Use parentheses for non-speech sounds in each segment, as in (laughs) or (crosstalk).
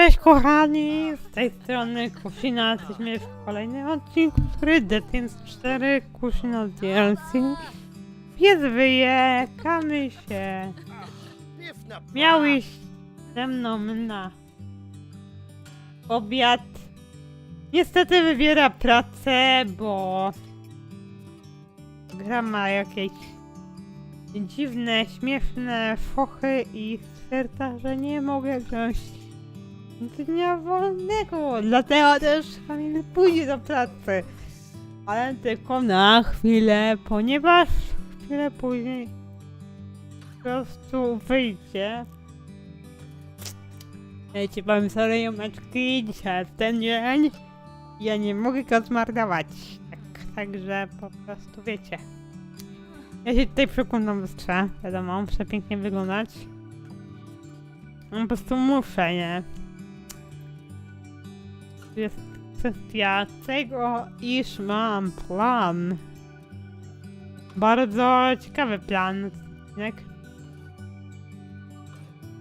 Cześć kochani, z tej strony Kusina, jesteśmy w kolejnym odcinku gry Sims 4 Kusina DLC. Pies wyje, kamy się. Miał iść ze mną na obiad. Niestety wybiera pracę, bo gra ma jakieś dziwne, śmieszne fochy i stwierdza, że nie mogę wziąć dnia wolnego, dlatego też Kamil pójdzie do pracy. Ale tylko na chwilę, ponieważ chwilę później po prostu wyjdzie. Ci powiem, sorry jomeczki, dzisiaj ten dzień. Ja nie mogę go zmarnować. Tak, także po prostu wiecie. Ja się tutaj przekładam wystrze, wiadomo, muszę pięknie wyglądać. No, po prostu muszę, nie? Jest kwestia tego, iż mam plan. Bardzo ciekawy plan, odcinek.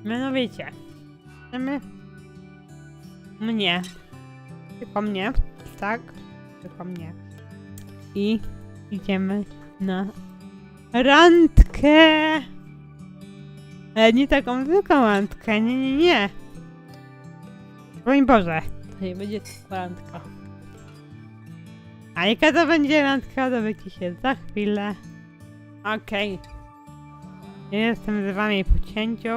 Mianowicie, chcemy mnie, tylko mnie, tak, tylko mnie. I idziemy na randkę. Ale nie taką zwykłą randkę, nie, nie, nie. Broń Boże. To nie będzie tylko randka. A jaka to będzie randka, dowiecie się za chwilę. Okej. Ja Jestem z wami po cięciu.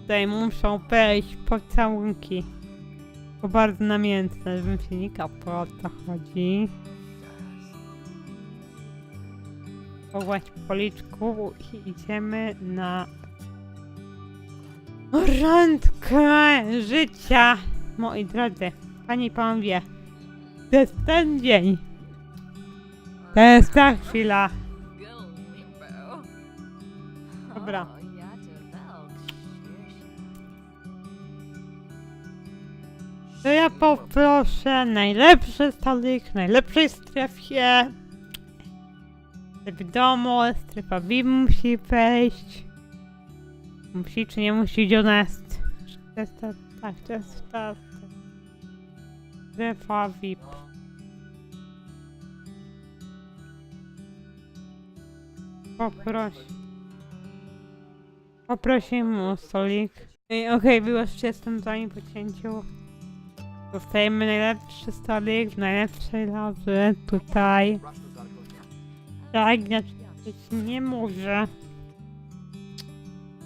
Tutaj muszą wejść pocałunki. To bardzo namiętne, żebym się nie kapło, o to chodzi. Pogłaść policzku i idziemy na Randkę życia, moi drodzy, panie i panowie. To jest ten dzień. To jest ta chwila. Dobra. To ja poproszę najlepszy stolik najlepszej strefie. W domu, strefa VIP musi wejść. Musi czy nie musi, ona jest? To tak, to jest ta strefa VIP. Poproś. Poprosimy o stolik. Ej, Okej, okay, już jestem za nim po cięciu. Dostajemy najlepszy stolik w najlepszej loży tutaj. Tak, inaczej być nie może.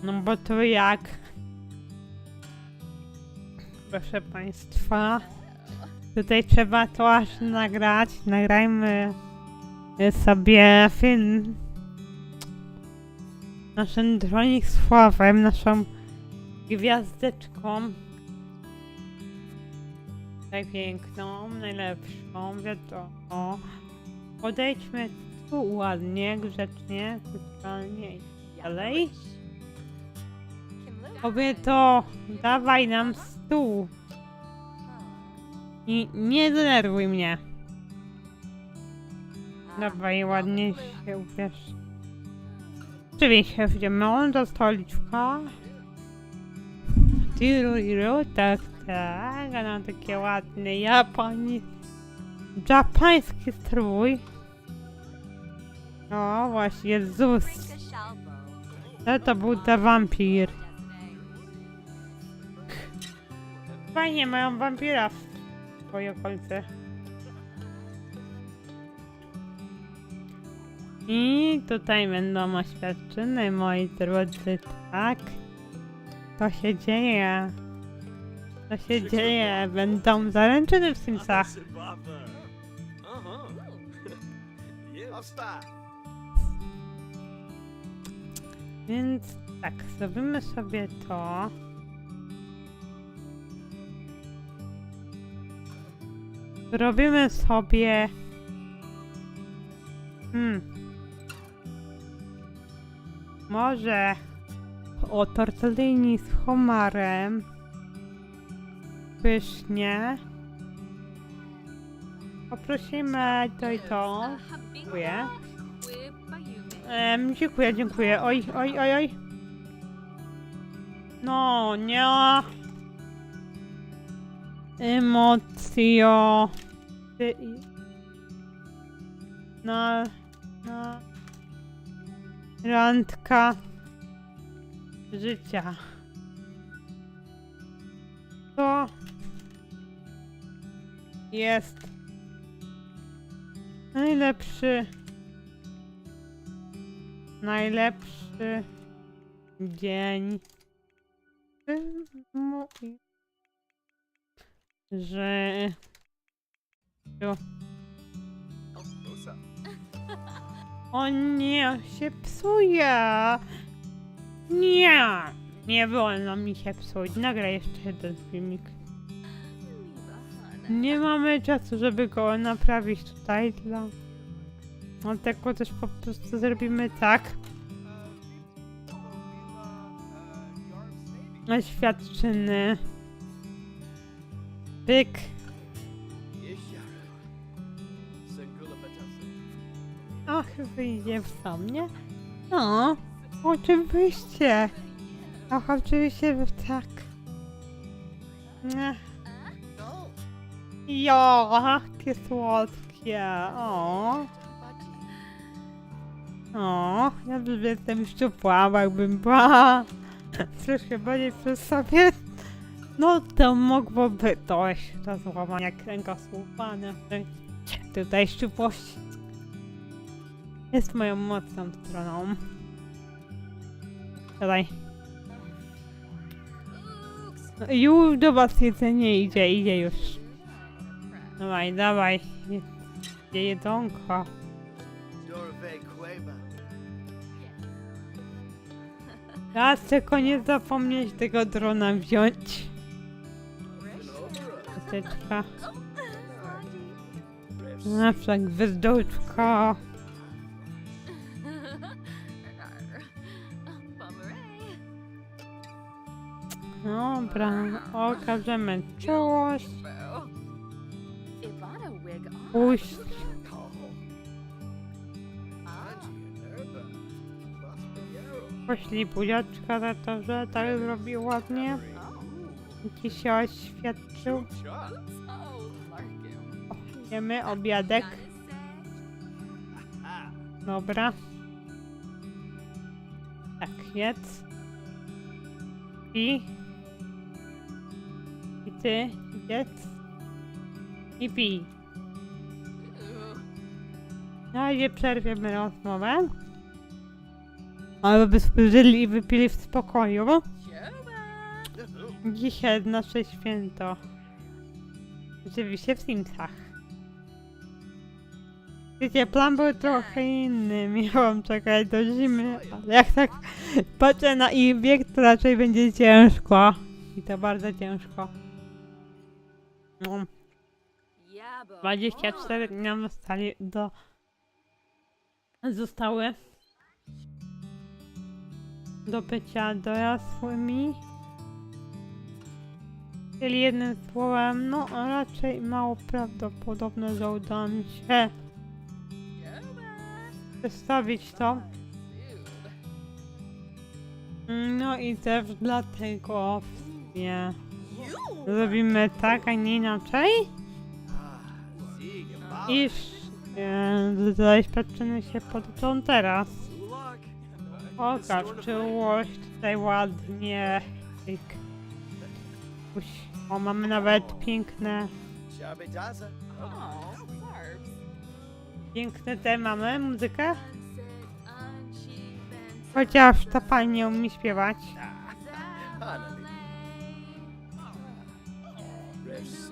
No bo to jak? Proszę Państwa. Tutaj trzeba to aż nagrać. Nagrajmy sobie film. Naszym dronik sławem, naszą gwiazdeczką. Tutaj piękną, najlepszą, wiadomo. Podejdźmy tu ładnie, grzecznie, centralnie i dalej. Kobieto, dawaj nam stół i nie denerwuj mnie. Dawaj, ładnie się ubierz. Oczywiście, wziąłem do stoliczka. Tiru, tiru, tak, tak, a takie ładne Japoni... Japoński strój. O, właśnie, Jezus. To to był ten wampir. Fajnie, mają wampira w swojej okolicy. I tutaj będą oświadczyny, moi drodzy, tak? To się dzieje. To się dzieje. Będą zaręczyny w Simsach. (laughs) Więc tak, zrobimy sobie to. Zrobimy sobie... Hmm. Może o tortellini z homarem. Pysznie. Poprosimy to i to. Dziękuję. Em, dziękuję, dziękuję. Oj, oj, oj, oj. No, nie. Emocjo. I- Na. Na. Randka. Życia. To. Jest. Najlepszy. Najlepszy dzień w moim że Jo. (laughs) o nie się psuje. Nie nie wolno mi się psuć. Nagraj jeszcze jeden filmik. Nie mamy czasu żeby go naprawić tutaj dla dlatego też po prostu zrobimy tak. Oświadczyny. Pyk wyjdzie w sam, nie? No, oczywiście. Ach, oczywiście, że tak. Nie. Jo, jakie słodkie. O. O, ja bym jestem szczupła, jakbym była troszkę bardziej przy sobie, no to mogłoby dojść do złamania kręgosłupa, no to tutaj szczupłość jest moją mocną stroną. Dawaj. Już do was jedzenie idzie, idzie już. Dawaj, dawaj. Je jedzonko. Teraz tylko nie zapomnieć tego drona wziąć. Kosteczka. Na przykład gwiazdeczka. Dobra, okażemy czułość. Puść. Poślij buziaczka za to, że tak zrobił ładnie. Ci się oświadczył. Jemy obiadek. Dobra. Tak, jedz. I. Ty, jedz. I pij. Na razie przerwiemy rozmowę. Ale by spojrzeli i wypili w spokoju. Dzisiaj nasze święto. Oczywiście w Simsach. Wiecie, plan był trochę inny. Miałam czekać do zimy, ale jak tak patrzę na ich wiek, to raczej będzie ciężko. I to bardzo ciężko. No, 24 dnia zostali do... Zostały do bycia dorosłymi. Czyli jednym słowem, no raczej mało prawdopodobne, że uda mi się przedstawić to. No i też dlatego w sumie zrobimy tak, a nie inaczej, iż e, zaświadczyny się potoczą teraz. Pokaż czułość tutaj ładnie. O, mamy nawet piękne, piękne te mamy, muzykę. Chociaż ta pani umie śpiewać.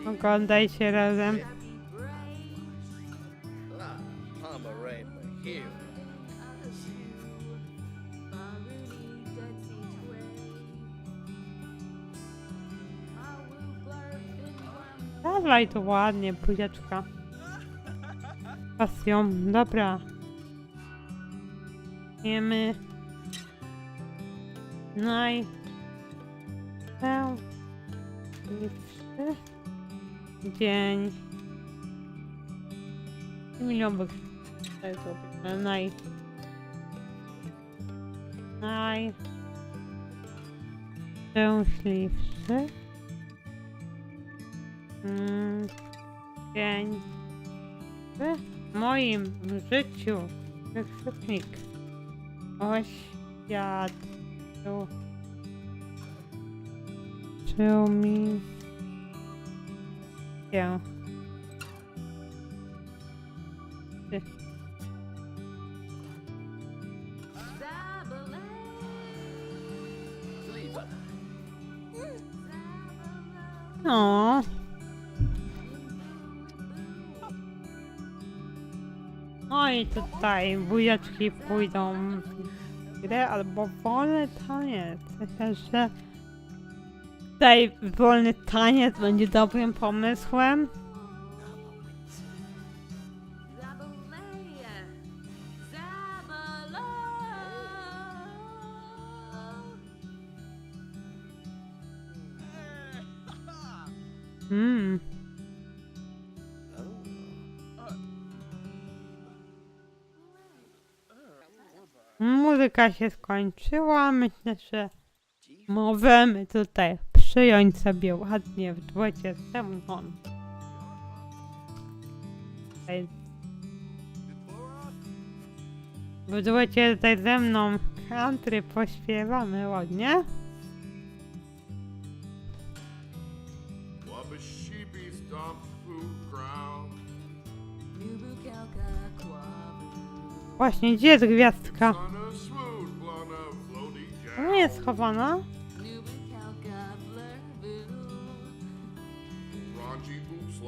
Oglądajcie razem. Dawaj to ładnie, buziaczka. Pasją, dobra. Jemy. Naj. Najlepszy dzień. Miliowych. Zrobimy. Naj. Naj. szczęśliwszy. Mm, dzień w moim życiu wykrzyknik oświadczył czył mi się. No. No i tutaj bujaczki pójdą w grę albo wolny taniec. Myślę, że tutaj wolny taniec będzie dobrym pomysłem. Zabaleje! Zabalo! Mm. Muzyka się skończyła. Myślę, że możemy tutaj przyjąć sobie ładnie w duecie ze mną. W duecie tutaj ze mną country pośpiewamy ładnie. Właśnie, gdzie jest gwiazdka? Ona jest schowana.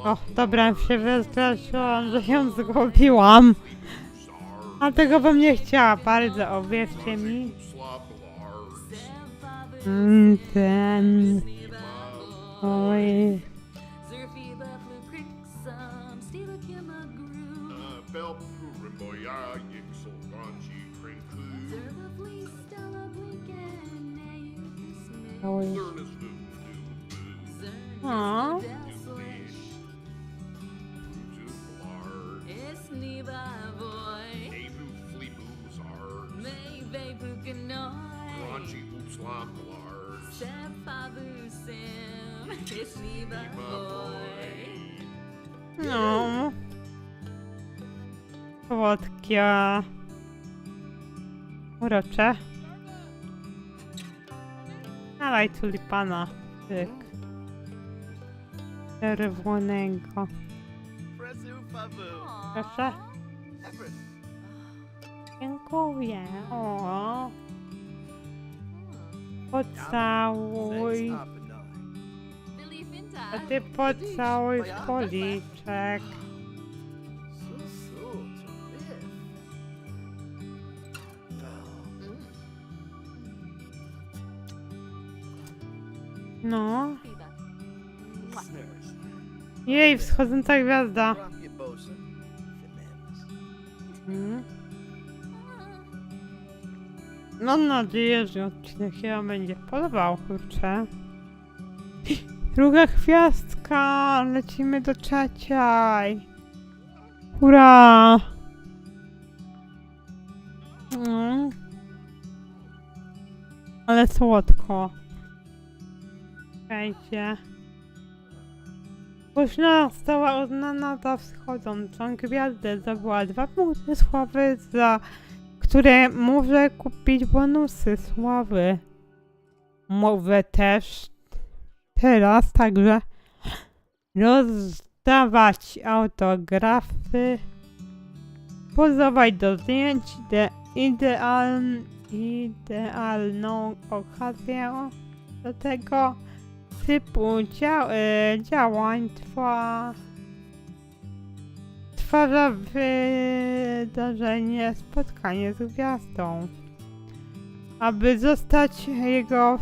O, dobra, się wystraszyłam, że ją zgubiłam. czar. Dlatego bym nie chciała bardzo, uwierzcie mi. Mm, Ten... Oj... Zerfy buffalo Raunchy. Sefabu sim. Boy. boy. No... Słodkie... Urocze. Dawaj tulipana. Tyk. Czerwonego. Proszę. Dziękuję. O. Pocałuj. A ty pocałuj w policzek. No. Jej, wschodząca gwiazda. Mam nadzieję, że odcinek się wam będzie podobał, kurczę. Druga gwiazdka! Lecimy do trzeciej! Hurra! Mm. Ale słodko. Czekajcie. Głośna została uznana za wschodzącą gwiazdę. Zdobyła dwa punkty sławy, za które może kupić bonusy sławy. Mogę też teraz także rozdawać autografy, pozować do zdjęć, ideal, idealną okazję do tego typu dział, e, działań trwa stwarza wydarzenie spotkanie z gwiazdą. Aby zostać jego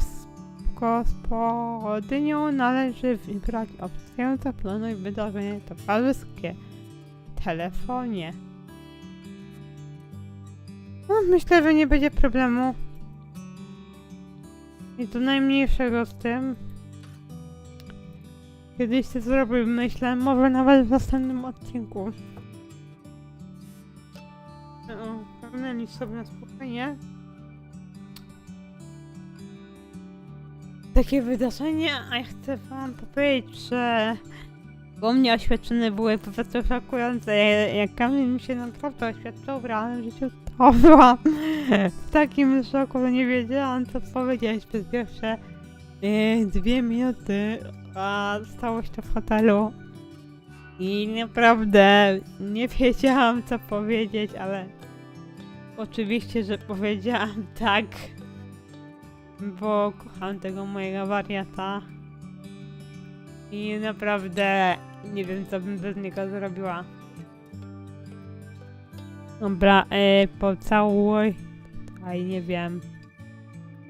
gospodynią należy wybrać opcję zaplanuj wydarzenie towarzyskie w telefonie. No, myślę, że nie będzie problemu. I to najmniejszego z tym. Kiedyś to zrobił, myślę, może nawet w następnym odcinku. O, pełnęli sobie na spokojnie. takie wydarzenie, a ja chcę wam powiedzieć, że u mnie oświadczone były po prostu szokujące. Jak Kamil mi się naprawdę oświadczył w realnym życiu, to byłam w takim szoku, że nie wiedziałam co powiedzieć przez pierwsze yy, dwie minuty, a stało się to w hotelu. I naprawdę nie wiedziałam co powiedzieć, ale oczywiście, że powiedziałam tak, bo kocham tego mojego wariata. I naprawdę nie wiem, co bym bez niego zrobiła. Dobra, e, pocałuj. Tutaj, nie wiem.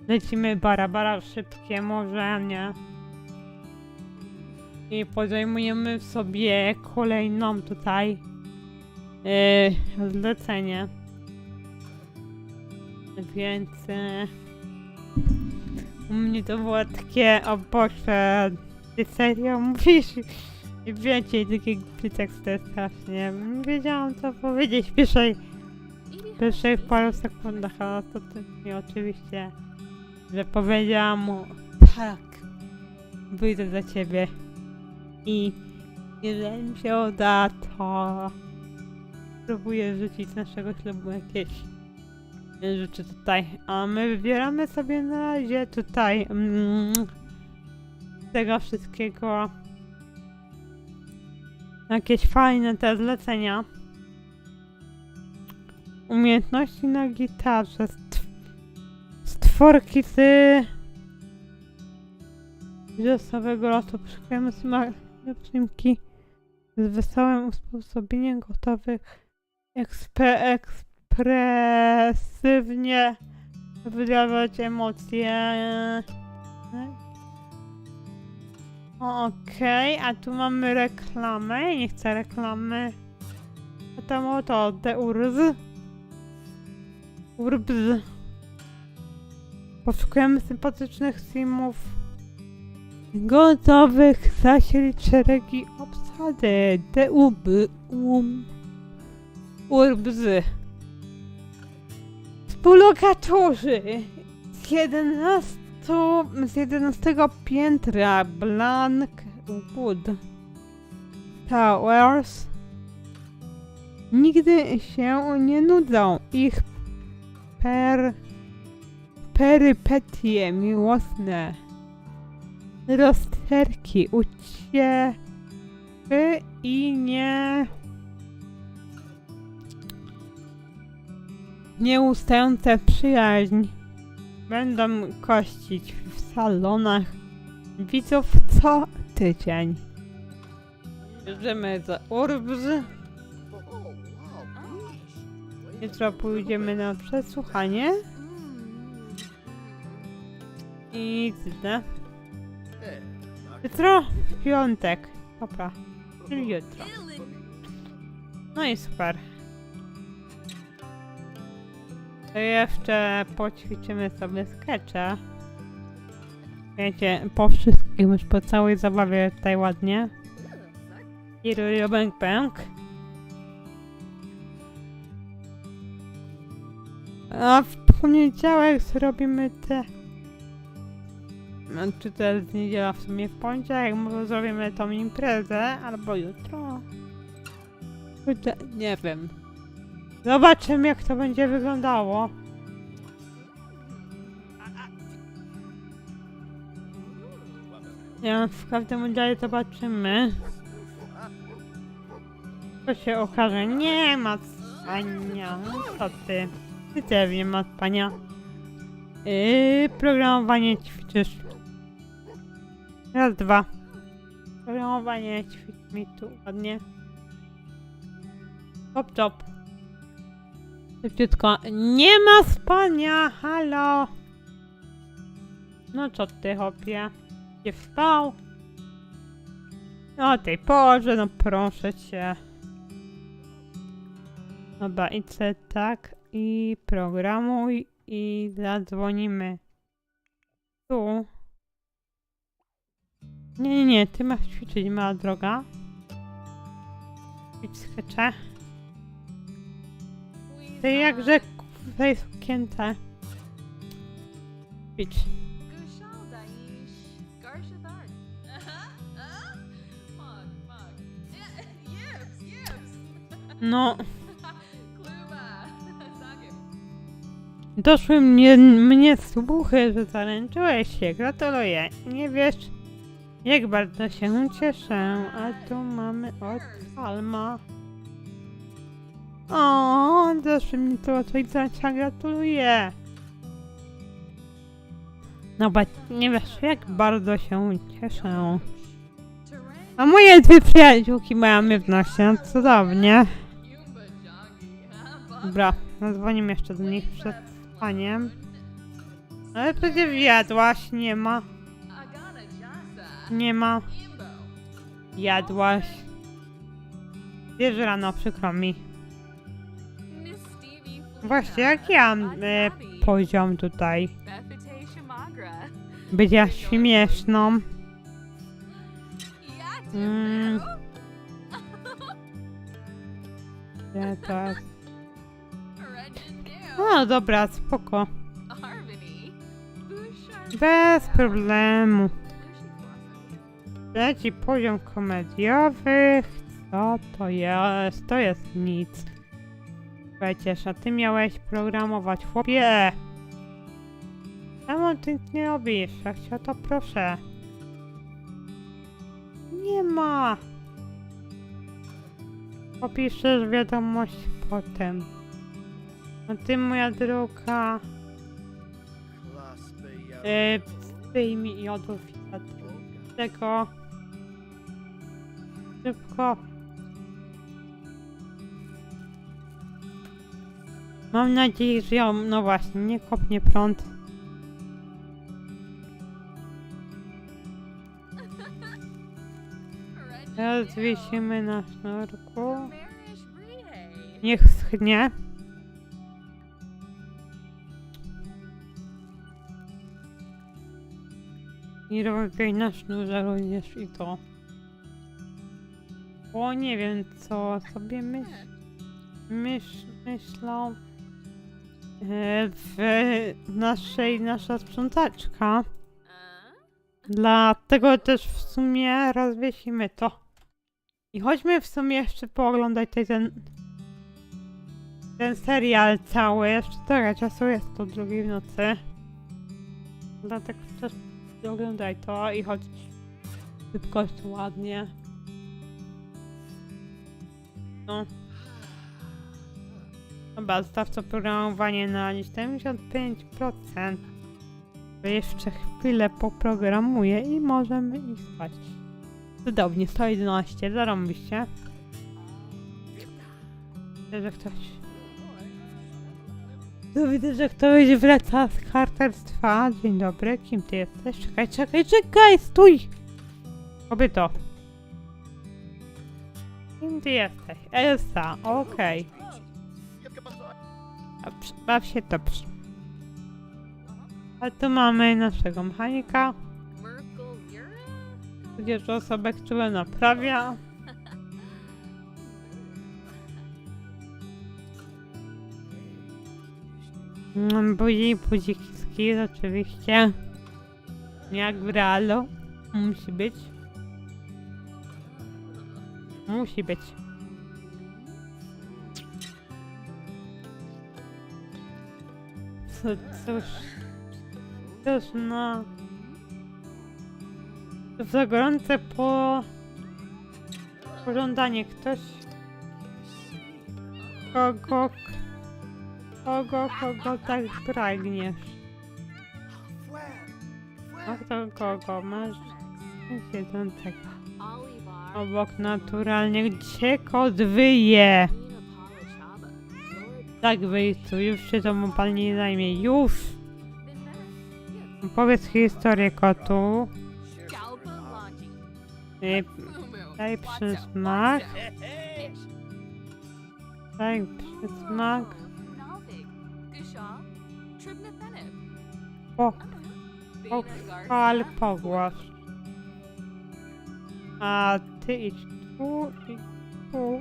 Lecimy bara, bara szybkie może, nie? I podejmujemy sobie kolejną tutaj e, zlecenie. Więc e, u mnie to było takie, o Boże, ty serio mówisz? Wiecie, takie głupie teksty strasznie. Nie wiedziałam co powiedzieć w pierwszej, pierwszych paru sekundach, ale ostatecznie oczywiście, że powiedziałam mu tak, wyjdę za ciebie. I jeżeli mi się uda, to spróbuję rzucić z naszego ślubu jakieś rzeczy tutaj. A my wybieramy sobie na razie tutaj mm, tego wszystkiego jakieś fajne te zlecenia. Umiejętności na gitarze. Stw stworki z wiosowego lotu. Poszukujemy smaczynki z wesołym usposobieniem gotowych ekspe ekspresywnie wydawać emocje. Okej, a tu mamy reklamę. Nie chcę reklamy. A tam oto, de urz. Urbz. Poszukujemy sympatycznych simów. Gotowych zasilić szeregi obsady. De ub. Um. Urbzy. Współlokatorzy z 11, z 11 piętra Blankwood Towers nigdy się nie nudzą. Ich per, perypetie miłosne, rozterki, uciechy i nie Nieustająca przyjaźń będą kościć w salonach widzów co tydzień. Bierzemy za Urbz. Jutro pójdziemy na przesłuchanie i tyle. Jutro piątek. Dobra, czyli jutro. No i super. To jeszcze poćwiczymy sobie skecze. Wiecie, po wszystkim, już po całej zabawie tutaj ładnie. I rurio bęk bęk. A w poniedziałek zrobimy te... No, Czy to jest niedziela w sumie w poniedziałek? Może zrobimy tą imprezę, albo jutro? Kurde, Nie wiem. Zobaczymy jak to będzie wyglądało. Ja w każdym razie zobaczymy. To się okaże. Nie ma spania. No co ty? Ty też nie ma spania. Yy, programowanie ćwiczysz. Raz, dwa. Programowanie ćwicz mi tu ładnie. Top, top. Szybciutko. Nie ma spania! Halo! No co ty, hopie? Nie wstał? O tej porze, no proszę cię. Dobra, i tak i programuj i zadzwonimy. Tu. Nie, nie, nie, ty masz ćwiczyć, mała droga. Idź skecze. Ty jakże kurwa jest okięte. Idź. No. Doszły mnie, mnie słuchy, że zaręczyłeś się. Gratuluję. Nie wiesz jak bardzo się cieszę. A tu mamy od Alma. O, doszły mnie to zaręczenia. Gratuluję. No, bo nie wiesz, jak bardzo się cieszę. A moje dwie przyjaciółki mają nosie, no cudownie. Dobra, zadzwonimy jeszcze do nich przed spaniem. Ale przecież jadłaś, nie ma. Nie ma, jadłaś. Wiesz, rano, przykro mi. Właśnie, jak ja mam e, Unhappy. poziom tutaj? Bycia śmieszną. Mm. Ja. Regin No dobra, spoko. Bez problemu. Trzeci poziom komediowy. Co to jest? To jest nic. Przecież, a ty miałeś programować chłopie. Czemu ty nic nie robisz? Jak się to proszę. Nie ma. Popiszesz wiadomość potem. A ty, moja droga, e, wyjmij jodów i tego. Szybko. Mam nadzieję, że ją, no właśnie, nie kopnie prąd. Teraz na sznurku. Niech schnie. I robię na sznurze również i to. Bo nie wiem, co sobie myśl, myśl, myślą e, w naszej, nasza sprzątaczka. Dlatego też w sumie rozwiesimy to. I chodźmy w sumie jeszcze pooglądać ten ten serial cały. Jeszcze trochę czasu jest to drugiej w nocy. Dlatego też oglądaj to i chodź szybkość ładnie. No. Dobra, zostaw to programowanie na 75%. To jeszcze chwilę poprogramuję i możemy iść spać. Cudownie, 111, zarąbiście. Widzę, że ktoś... To widzę, że ktoś wraca z harcerstwa. Dzień dobry, kim ty jesteś? Czekaj, czekaj, czekaj, stój! Kobieto. Kim ty jesteś? Elsa, okej. Dobrze, Baw się dobrze. A tu mamy naszego mechanika, tudzież osobę, która naprawia. Mm, Budzik, budzik, skis oczywiście. Jak w realu. Musi być. Musi być. Co, cóż. Cóż, no. Za gorące po... Pożądanie ktoś... Kogo... Kogo, kogo tak pragniesz? A to kogo masz? Siedzącego. Olivar. Obok naturalnie, gdzie kot wyje? Tak wyjściu, już się mu pan nie zajmie, już! Powiedz historię kotu. Daj Watso, przysmak. Daj przysmak. Nalvig. Gushaw. Tribnathenib. Po, Beta pochwal Garcia. pogłos. A ty idź tu i tu.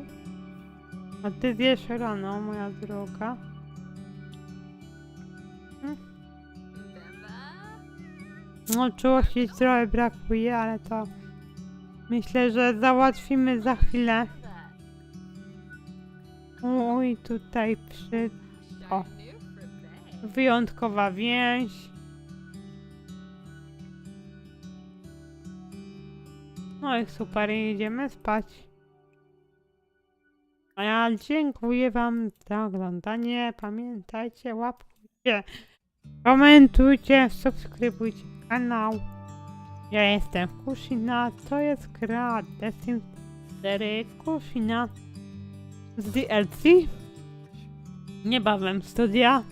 A ty zjesz rano, moja droga. Bemba. No czułości trochę brakuje, ale to myślę, że załatwimy za chwilę. Oj, tutaj przy... O. Wyjątkowa więź. No i super, idziemy spać. A ja dziękuję wam za oglądanie. Pamiętajcie, łapkujcie, komentujcie, subskrybujcie kanał. Ja jestem Kusina, to jest gra The Sims 4 Kusina z DLC. Niebawem studia.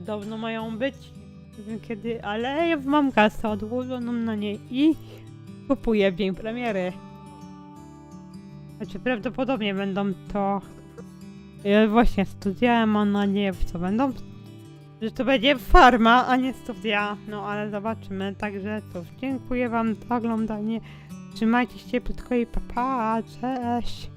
Dawno mają być. Nie wiem kiedy, ale mam kasę odłożoną na nie i kupuję w dzień premiery. Znaczy prawdopodobnie będą to ja właśnie studia, mam nadzieję, w co będą. Że to będzie farma, a nie studia. No ale zobaczymy. Także cóż, dziękuję wam za oglądanie. Trzymajcie się ciepło i pa, pa, cześć.